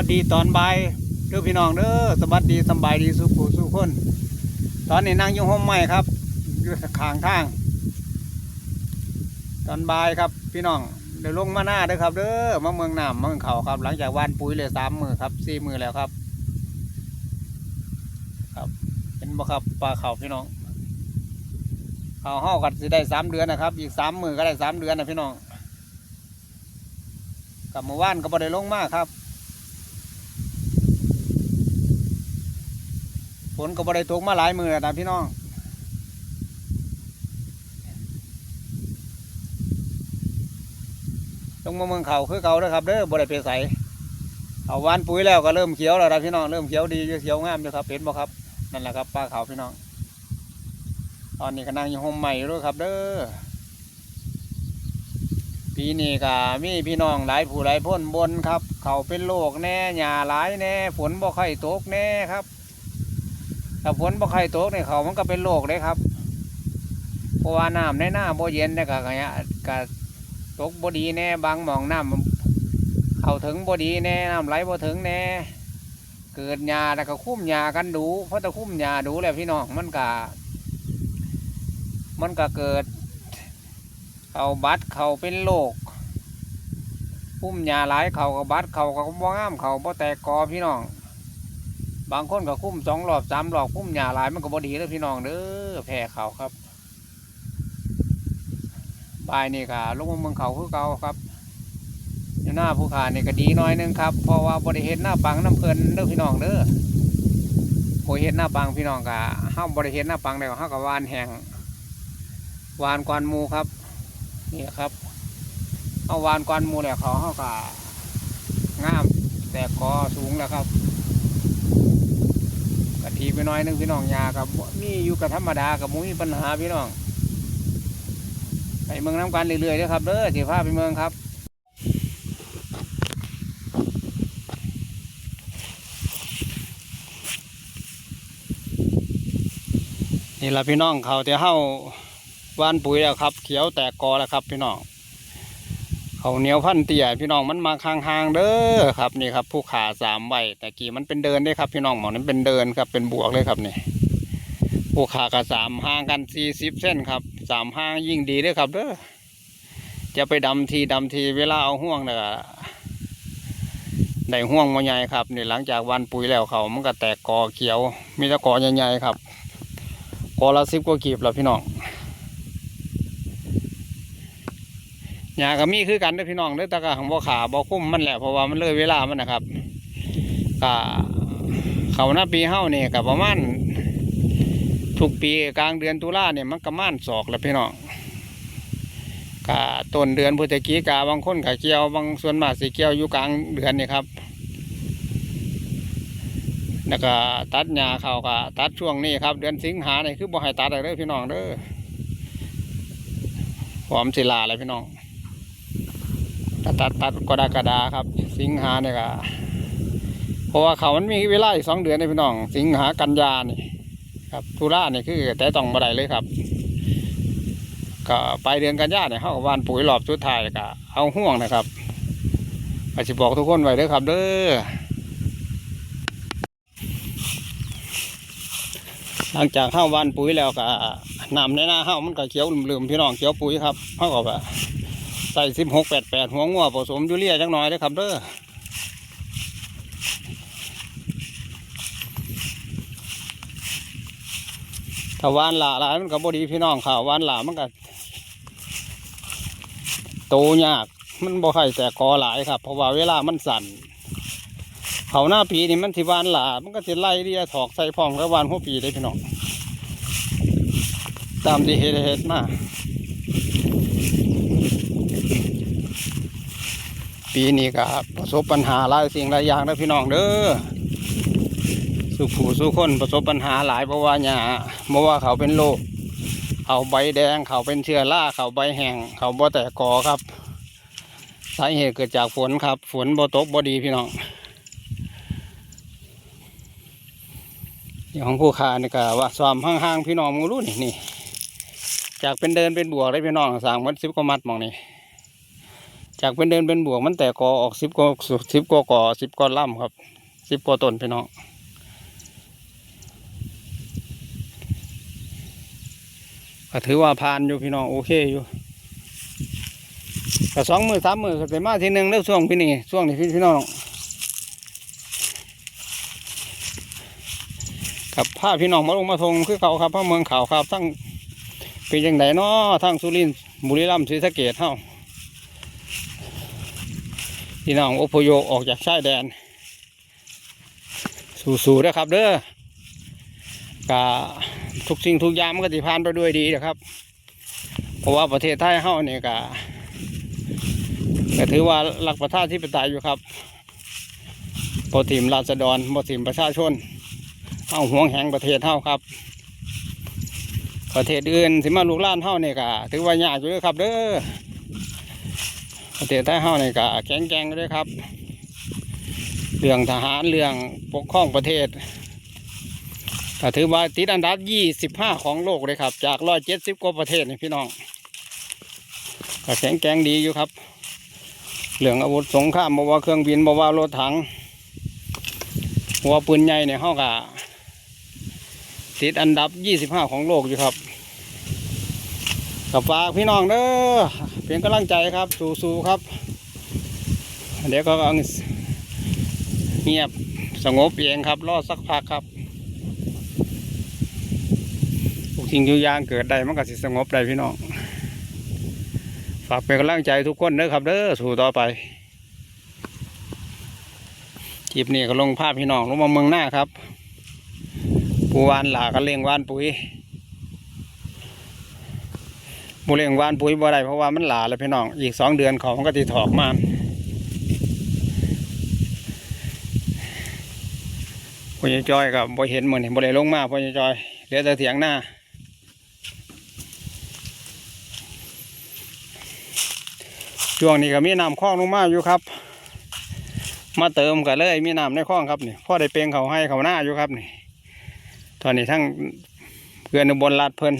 วัสดีตอนบ่ายเด้อพี่น้องเด้อสวัสดีสบายดีสุขสุขคน ตอนนี้นั่งอยู่ห้องใหม่ครับอยู่ข้างทาง ตอนบ่ายครับพี่น้องเดี๋ยวลงมาหน้าเด้อครับเด้อมาเมืองน้ำเมืองเขาครับ หลังจากวานปุ๋ยเลยสามมือครับสี่มือแล้วครับ ครับเห็นบ่ครับปลาเขาพี่น้องเขาห่อกัดสิได้สามเดือนนะครับ อีกสามมือก็ได้สามเดือนนะพี่น้องกับเมื่อวานก็บ่ได้ลงมากครับ ฝนก็บ่ได้ตกมาหลายมือนะพี่น้องลงมาเมืองเขาคือเก่าเด้อครับเด้อบ่ได้ไปใสเอาวานปุ๋ยแล้วก็เริ่มเขียวแล้วนะพี่น้องเริ่มเขียวดีเขียวงามเลยครับเห็นบ่ครับนั่นแหละครับปลาเขาพี่น้อง ตอนนี้ก็นั่งอยู่ห่มใหม่ด้วยครับ เด้อปีนี้ก็มีพี่น้องหลายผู้หลายพ้นบนครับ เขาเป็นโรคแน่หญ้าหลายแน่ฝนบ่ค่อยตกแน่ครับ ถ้าฝนบ่ค่อยตกเนี่ยเขามันก็เป็นโรคเลยครับเพราะว่าน้ำในหน้าบ่เย็นนี่ยก็ก็เนี่ยก็ตกบ่ดีแน่บางหมองน้ำเข้าถึงบ่ดีแน่น้ำไหลบ่ถึงแน่เกิดหญ้าแล้วก็คุ้มหญ้ากันดู เพราะถ้าคุ้มหญ้าดูแล้วพี่น้องมันก็มันก็เกิดเขาบัดเขาเป็นโรคพุ่มยาหลายเขาก็บัดเขาก็บ่งามเขาบ่แตกกอพี่น้อง บางคนก็คุ้มสองรอบสามรอบพุ่มหยาหลายมันก็บ่ดีเด้อพี่น้องเด้อแพ้เขาครับบายนี่ก็ลงมาเมืองเขาคือเก่าครับอยู่หน้าภูขานี่ก็ดีหน้อยหนึงครับเพราะว่าบริเฮ็ดหน้าปังน้ำเพลินเด้อพี่น้องเด้อโอเฮ็ดหน้าปังพี่น้องก็ห้ามบริเฮ็ดหน้าปังแล้วห้ากับวานแห้งวานกวนมูครับนี่ครับเอาวานกวนมูแล้วเขาเขาก็งามแต่กอสูงแล้วครับ กะทีไปน้อยหนึงพี่น้องยากับมีอยู่กับธรรมดากับมุมีปัญหาพี่น้องไปเมืองน้ำกันเรื่อยๆเด้อครับเด้อสีฟ้าไปเมืองครับนี่ละพี่น้องเขาจะเข้าวานปุ๋ยแล้วครับ เขียวแตกกอแล้วครับพี่น้อง เขาเหนียวพันเตี่ยพี่น้องมันมาคางๆเด้อครับนี่ครับผู้ขาสามใบแต่กี้มันเป็นเดินได้ครับ พี่น้องหมอนั้นเป็นเดินครับเป็นบวกเลยครับนี่ผู้ขากับสามห่างกันสี่สิบเส้นครับสามห่างยิ่งดีเด้อครับเด้อจะไปดำทีดำทีเวลาเอาห่วงเนี่ยได้ห่วงมาใหญ่ครับนี่หลังจากวันปุ๋ยแล้วเขามันก็แตกกอเขียว มีตะกอใหญ่ๆครับกอละสิบกว่ากีบแล้วพี่น้อง หญ้าก็มีคือกันเด้อพี่น้องเด้อตะกะของบ่ขาบ่คุ้มมันแหละเพราะว่ามันเลยเวลามันนะครับก็เขาหน้าปีเฮ้าเนี่ยกับประมาณทุกปีกลางเดือนตุลาเนี่ยมันก็ม่านศอกแล้วพี่น้องก็ต้นเดือนพฤศจิกาบางคนก็เกี่ยวบางส่วนมากสิเกี่ยวอยู่กลางเดือนนี่ครับแล้วก็ตัดหญ้าเขาก็ตัดช่วงนี้ครับ เดือนสิงหาเนี่ยคือบ่ให้ตัดเลยพี่น้องเด้อหอมศิลาเลยพี่น้อง ถ้าตัดตัดกรกฎาครับ สิงหาเนี่ยก็เพราะว่าเขามันมีเวลาอีกสองเดือนเลยพี่น้อง สิงหากันยานี่ครับตุลาเนี่ยคือ แต่ต้องบ่ได้เลยครับ ก็ไปเดือนกันยาเนี่ยเขาก็หวานปุ๋ยรอบสุดท้ายก็เอาห่วงนะครับอาจจะบอกทุกคนไว้เด้อครับ เด้อหลังจากข้าววันปุ๋ยแล้วก็น้ำในหน้าข้าวมันก็เขียวลืมๆพี่น้องเขียวปุ๋ยครับเขาก็แบบ ใส่สิบหกแปดแปดหัวงัวผสมยูเรียจังหน่อยเด้อครับเด้อถ้าวานหลาหลายมันก็บดีพี่น้องข่าววานหลามันก็โตยากมันบ่ค่อยแต่กอหลายครับ เพราะว่าเวลามันสั่นเขาหน้าปีนี่มันสิวานหลามันก็สิไล่เรียถอกใส่พร้อมกับวานหัวปีได้พี่น้องตามที่เฮ็ดเฮ็ดมา ปีนี้ก็ประสบปัญหาหลายสิ่งหลายอย่างนะพี่น้องเด้อสุขผู้สุขคนประสบปัญหาหลายเพราะว่าหญ้าเพราะว่าเขาเป็นโรคเขาใบแดงเขาเป็นเชื้อราเขาใบแห้งเขาบ่แต่กอครับสาเหตุเกิดจากฝนครับ ฝนบ่ตกบ่ดีพี่น้องนี่ของผู้ค้านี่ก็ว่าซ้อมห้างๆพี่น้องมึงรู้นี่นี่จากเป็นเดินเป็นบวกได้พี่น้องสร้างมัดสิบกว่ามัดมองนี่ จากเป็นเดินเป็นบวกมันแต่กอออกสิบกอสิบกอกอสิบกอล่ำครับสิบกอต้นพี่น้องก็ถือว่าผ่านอยู่พี่น้องโอเคอยู่ก็สองมือสามมือก็ไปมาทีหนึ่งแล้วช่วงพี่นี่ช่วงนี้พี่พี่น้องกับผ้าพี่น้องมาลงมาทงคือเขาครับพระเมืองเขาครับทั้งเป็นยังไงเนาะทั้งสุรินทร์บุรีรัมย์ศรีสะเกดเท่า พี่น้องอพยพออกจากชายแดน สู่ๆนะครับ เด้อกะทุกสิ่งทุกอย่างมันก็ติผ่านไปด้วยดีนะครับ เพราะว่าประเทศไทยเฮาเนี่ยกะก็ถือว่าหลักประชาธิปไตยอยู่ครับปฏิมราษฎรปฏิมประชาชนเฮาห่วงแหงประเทศเฮาครับ ประเทศอื่นสิมาลูกล้านเฮาเนี่ยกะถือว่ายากอยู่เด้อครับ เด้อ ประเทศไทยเฮานี่ก็แข็งแกร่งด้วยครับ เรื่องทหารเรื่องปกครองประเทศก็ถือว่าติดอันดับ 25 ของโลกเลยครับ จาก 170 กว่าประเทศนี่พี่น้องก็แข็งแกร่งดีอยู่ครับ เรื่องอาวุธสงครามบ่ว่าเครื่องบินบ่ว่ารถถังหัวปืนใหญ่เนี่ยเฮาก็ติดอันดับ 25 ของโลกอยู่ครับ กับฝากพี่น้องเด้อเป็นกำลังใจครับ สู้ๆครับ เดี๋ยวก็เงียบสงบเองครับ รอสักพักครับทุกสิ่งทุย่างเกิดได้มันก็สิสงบได้พี่น้อง ฝากเป็นกำลังใจทุกคนเด้อครับเด้อสู้ต่อไปคลิปนี้ก็ลงภาพพี่น้องลงมาเมืองหน้าครับ ปูวานหลาก็เลี้ยงวานปุ๋ย บุเรียงวานปุ๋ยบ่ได้เพราะว่ามันหลาแล้วพี่น้อง อีกสองเดือนเขามันก็ติถอกมาพ่อใหญ่จอยกับบ่เห็นเหมือนบ่ได้ลงมาพ่อใหญ่จอยเหลือแต่เถียงหน้าช่วงนี้ก็มีน้ำคลองลงมาอยู่ครับ มาเติมกันเลยมีน้ำในคลองครับนี่พ่อได้เปลงเขาให้เขาหน้าอยู่ครับนี่ตอนนี้ทั้งเพื่อนบนลาดเพลิน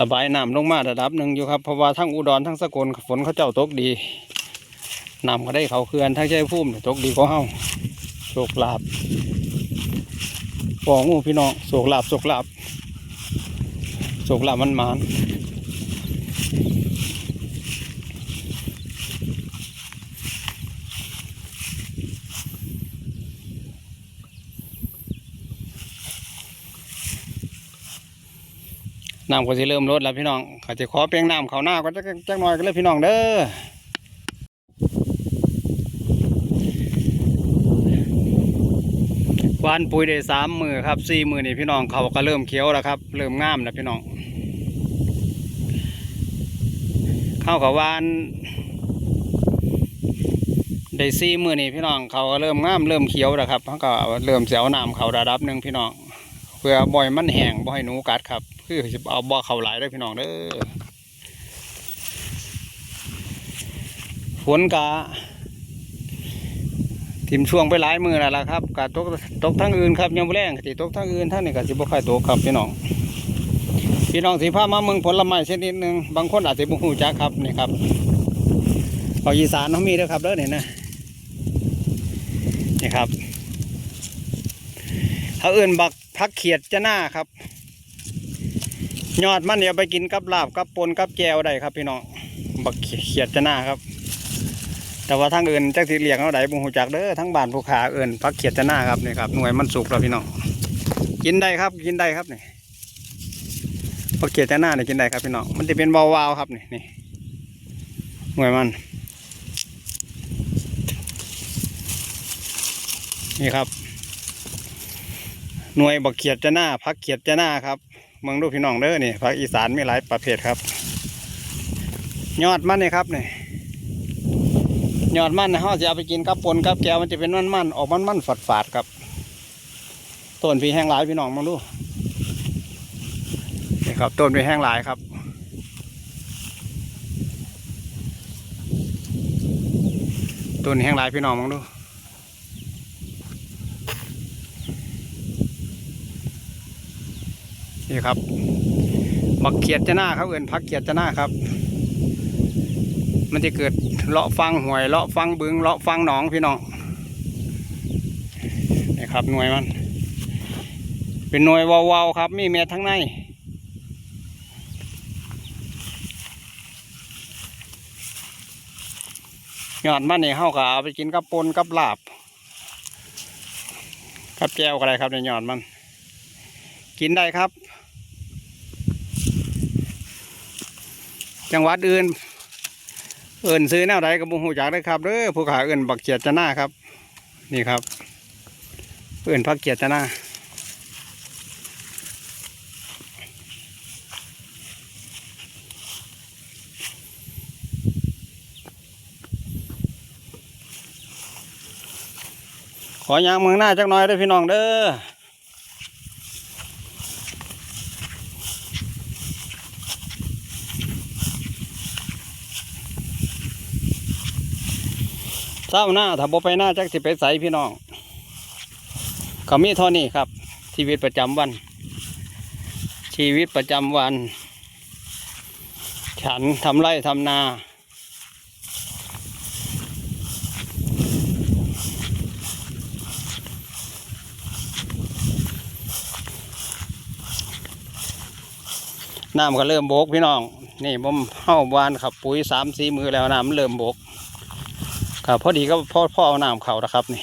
ระบายน้ำลงมาระดับหนึ่งอยู่ครับเพราะว่าทั้งอุดรทั้งสกลฝนเขาเจ้าตกดีน้ำก็ได้เขาเคลื่อนทั้งใจพุ่มตกดีกว่าเฮาโศกลาบปองงูพี่น้องโศกลาบโศกลาบโศกลาบมันมาน น้ำก็จะเริ่มลดแล้วพี่น้องเขาจะขอเปียงน้ำเขาหน้าก็จะจักหน่อยกันเลยพี่น้องเด้อวานปุ๋ยได้สามมือครับสี่มือนี่พี่น้องเขาก็เริ่มเขียวแล้วครับ เริ่มงามแล้วพี่น้องเข้ากับวานได้สี่มือนี่พี่น้องเขาก็เริ่มงามเริ่มเขียวแล้วครับเขาก็เริ่มเสียวน้ำเขาระดับหนึ่งพี่น้องเพื่อบ่อยมันแห้งบ่ให้หนูกัดครับ คือสิเอาบ่อเขาหลายได้พี่น้องเด้อฝนกะทิมช่วงไปหลายมือแล้วล่ะครับกะตกตกทั้งอื่นครับยังบ่แรงติตกทั้งอื่นทั้งนี้ก็สิบ่ค่อยตกครับพี่น้องพี่น้องสีผ้ามาเมืองผลไม้ชนิดหนึ่งบางคนอาจจะบ่ฮู้จักครับนี่ครับเอาอีสานเขามีด้อครับเด้อนี่นะนี่ครับเขาเอื่นบักพักเขียดจะหน้าครับ ยอดมันเนี่ยเอาไปกินกับลาบกับปนกับแจวได้ครับพี่น้องบักเขียดจะหน้าครับ แต่ว่าทางอื่นจักสิเรียกเอาได้บ่ฮู้จักเด้อทั้งบ้านผู้ขาเอื่นพักเขียดจะหน้าครับนี่ครับหน่วยมันสุกแล้วพี่น้องกินได้ครับกินได้ครับนี่พักเขียดจะหน้าเนี่กินได้ครับพี่น้องมันจะเป็นวาวๆครับนี่นี่หน่วยมันนี่ครับ หน่วยบักเขียดจะหน้าพักเขียดจะหน้าครับ เมืองลูกพี่น้องเด้อนี่ภาคอีสานมีหลายประเภทครับ ยอดมันนี่ครับนี่ยอดมันนะเขาจะเอาไปกินกับปนกับแก้วมันจะเป็นมันมันออกมันมันฝาดฝาดครับต้นพีแห้งหลายพี่น้องมองดูนี่ครับต้นพีแห้งหลายครับต้นแห้งหลายพี่น้องมองดู นี่ครับบักเขียดจะหน้าครับเอื่นพักเขียดจะหน้าครับ มันจะเกิดเลาะฟังห่วยเลาะฟังบึงเลาะฟังหนองพี่น้องนี่ครับหน่วยมัน เป็นหน่วยวาวๆครับ มีเม็ดทั้งในยอดมันนี่เข้ากับเอาไปกินกับปนกับลาบกับแก้วอะไรครับในยอดมัน กินได้ครับ จังหวัดอื่น เอื่นซื้อแนวใดกับบุหูจักได้ครับเด้อผู้ขาเอื่นบักเกียรจนาครับ นี่ครับ เอื่นพักเกียรจนาขอยางเมืองหน้าจักหน่อยด้อพี่น้องเด้อ เศร้าหน้าถ้าบ่ไปหน้าจักสิไปใสพี่น้องก็มีเท่านี้ครับ ชีวิตประจำวัน ชีวิตประจำวัน ฉันทำไร่ทำนาน้ำก็เริ่มโบกพี่น้อง นี่ผมเข้าวานขับปุ๋ยสามสี่มือแล้วน้ำมันเริ่มโบก ครับพอดีก็พ่อพ่อเอาน้ำเขานะครับนี่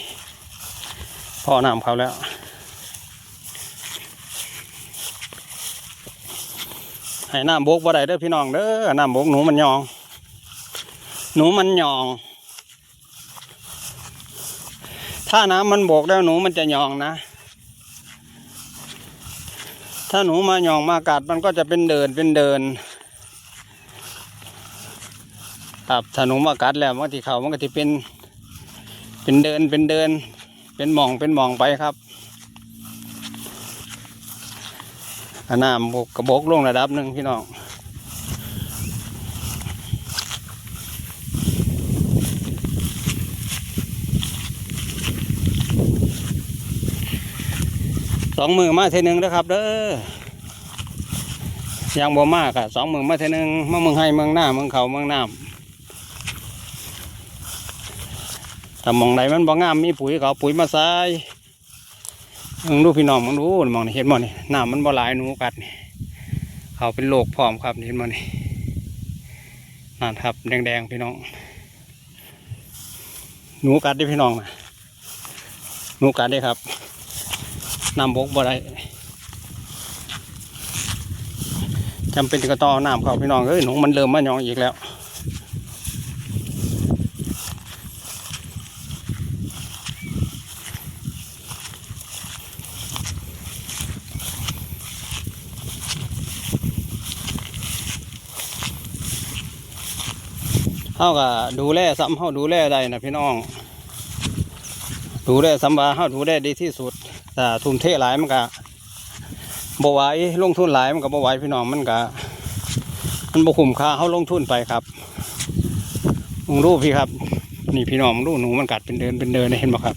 พ่อเอาน้ำเขาแล้ว ให้น้ำบกบ่ได้เด้อพี่น้องเด้อน้ำบกหนูมันยอง หนูมันยอง ถ้าน้ำมันบกแล้วหนูมันจะยองนะ ถ้าหนูมายองมากัดมันก็จะเป็นเดินเป็นเดิน ครับถ้าหนูมากัดแล้วมันที่เขามันก็จะเป็น เป็นเดินเป็นเดิน เป็นหมองเป็นหมองไปครับอันน้ำกกระบอกลงระดับหนึ่งพี่น้องสองมือมาเทนึงนะครับเด้อยังบ่มากอะสองมือมาเทนึงมาเมืองให้เมืองหน้าเมืองเขาเมืองน้ำ ถ้ามองไหนมันบ่งามมีปุ๋ยเอาปุ๋ยมาใส่มึงดูพี่น้องมึงดูมองนี่เห็นบ่นี่น้ำมันบ่หลายหนูกัดนี่เขาเป็นโรคพร้อมครับนี่เห็นบ่นี่นั่นครับแดงๆพี่น้อง หนูกัดได้พี่น้องนะหนูกัดได้ครับน้ำบกบ่ได้จำเป็นก็ต้องเอาน้ำเขาพี่น้องเอ้ยหนูมันเริ่มมาหยองอีกแล้วาก็ดูแลซ้ำเฮาดูแลได้นะพี่น้อง ดูแลซ้ำว่าเฮาดูแลดีที่สุดแต่ทุ่มเทหลายมันก็บ่ไหวลงทุนหลายมันก็บ่ไหวพี่น้องมันก็มันบ่คุ้มค่าเฮาลงทุนไปครับมึงรู้พี่ครับ นี่พี่น้องมึงรู้หนูมันกัดเป็นเดินเป็นเดินเห็นบ่ครับ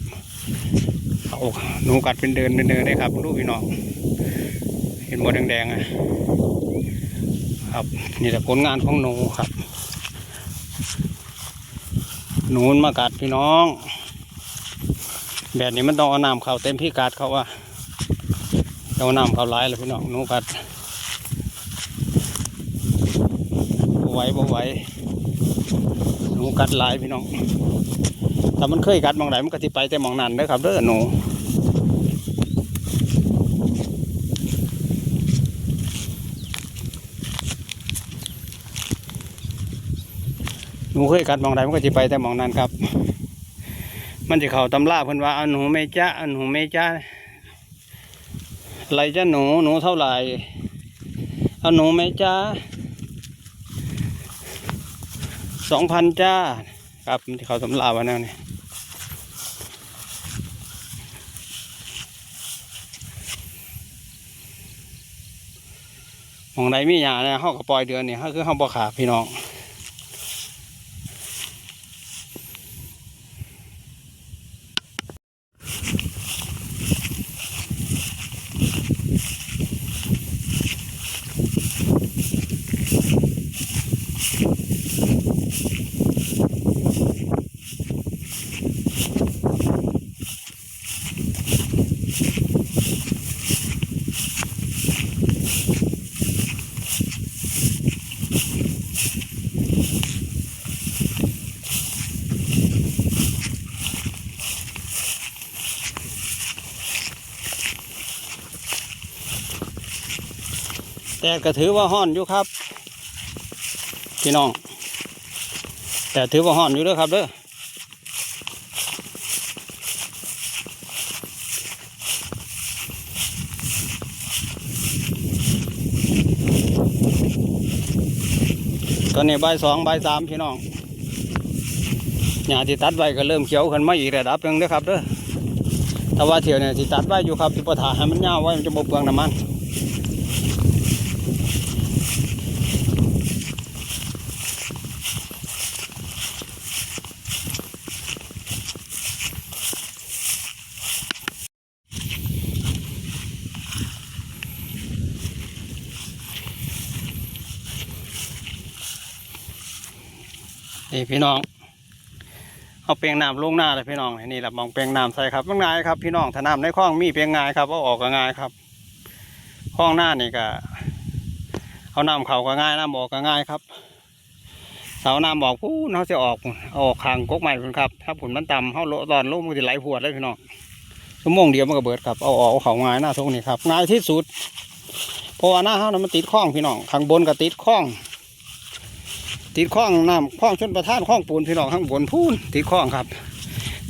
เอาหนูกัดเป็นเดินเป็นเดินได้ครับรู้พี่น้อง เห็นบ่แดงๆอะครับนี่แหละผลงานของหนูครับ หนูมันมากัดพี่น้อง แบบนี้มันต้องเอาน้ำเขาเต็มพี่กัดเขาว่าเอาน้ำเขาไหลายเลยพี่น้องหนูกัดบไหวบ่ไหวหนูกัดหลายพี่น้องถ้ามันเคยกัดมองไหนมันก็สิไปแต่หมองนั้นเด้อครับเด้อหนู นูเคยกัดมองไหนมันก็สิไปแต่มองนั้นครับ มันจะเข้าตำราเพิ่นว่าเอาหนูไม่จ้าเอาหนูไม่จ้าไรจ้าหนูหนูเท่าไหร่เอาหนูไม่จ้าสองพันจ้า ครับมันที่เขาตำราว่าแนวนี้หมองใดมีหยาเนี่ยเขาก็ปล่อยเดือนเนี่เขาคือเขาบ่ขาพี่น้อง แต่ก็ถือว่าห่อนอยู่ครับ พี่น้อง แต่ถือว่าห่อนอยู่ด้วยครับเด้อตอนนี้ใบสองใบสามพี่น้อง หญ้าที่ตัดไว้ก็เริ่มเขียวขึ้นมาอีกระดับหนึ่งเด้อครับเด้อแต่ว่าเที่ยวเนี่ยที่ตัดไว้อยู่ครับที่ปะถาให้มันยาวไว้มันจะบ่เปลืองน้ำมันนี่พี่น้อง เอาเปียงน้ำลงหน้าเลยพี่น้องนี่แหละมองเปียงน้ำใส่ครับมันง่ายครับพี่น้องถ้าน้ำในคลองมีเปียงง่ายครับเอาออกก็ง่ายครับคลองหน้านี่ก็เอาน้ำเขาก็ง่ายน้ำออกก็ง่ายครับ เสาน้ำบอกพูนเขาจะออกออกคางกกใหม่คุณครับถ้าผลมันต่ำเขาโลตอนลูกมันจะไหลพวดเลยพี่น้องชั่วโมงเดียวมันก็เบิดครับเอาออกเขาง่ายหน้าทุกนี่ครับง่ายที่สุดเพราะว่าหน้าเขานั้นมันติดคลองพี่น้องข้างบนก็ติดคลอง ติดคล้องน้ำคล้องชนประทานคล้องปูนพี่น้องข้างบนพูนติดคล้องครับ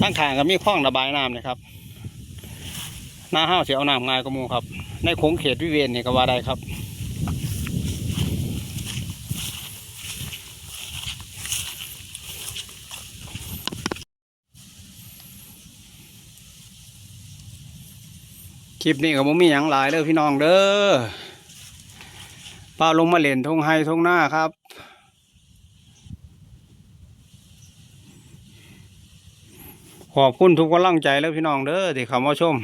ตั้งขางก็มีคล้องระบายน้ำนะครับหน้าห้าวเสียเอาน้ำง่ายกมูครับ ในโค้งเขตวิเวณนี่ก็ว่าได้ครับคลิปนี้ก็บ่มีหยังหลายเลยพี่น้องเด้อป้าลงมาเล่นทงไฮทงหน้าครับ อบคุณทุกกำลังใจแล้วพี่น้องเด้อที่เข้ามาชม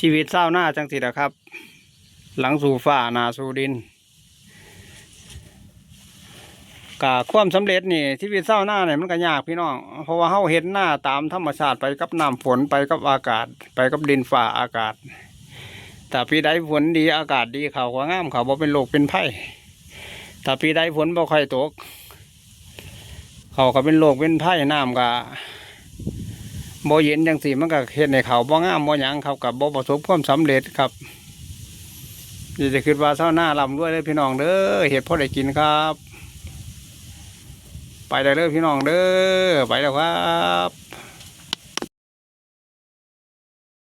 ชีวิตเศร้าหน้าจังสินะครับ หลังสู่ฟ้าหนาสู่ดินกะความสำเร็จนี่ชีวิตเศร้าหน้าเนี่ยมันก็ยากพี่น้อง เพราะว่าเฮาเห็นหน้าตามธรรมชาติไปกับน้ำฝนไปกับอากาศ ไปกับดินฟ้าอากาศ แต่ปีใดฝนดีอากาศดีเขาก็งามเขาบ่เป็นโรคเป็นไผ่แต่ปีใดฝนบ่ค่อยตก เขาก็เป็นโรคเป็นไผ่น้ำก็ บ่เย็นจังสีมันก็เห็ดในเขาบ่งามบ่หยังเขากับบ่ประสบความสำเร็จครับนี่จะคิดว่าเท่าหน้าลำด้วยเลยพี่น้องเด้อเห็ดพ่อได้กินครับ ไปได้เลยพี่น้องเด้อไปแล้วครับ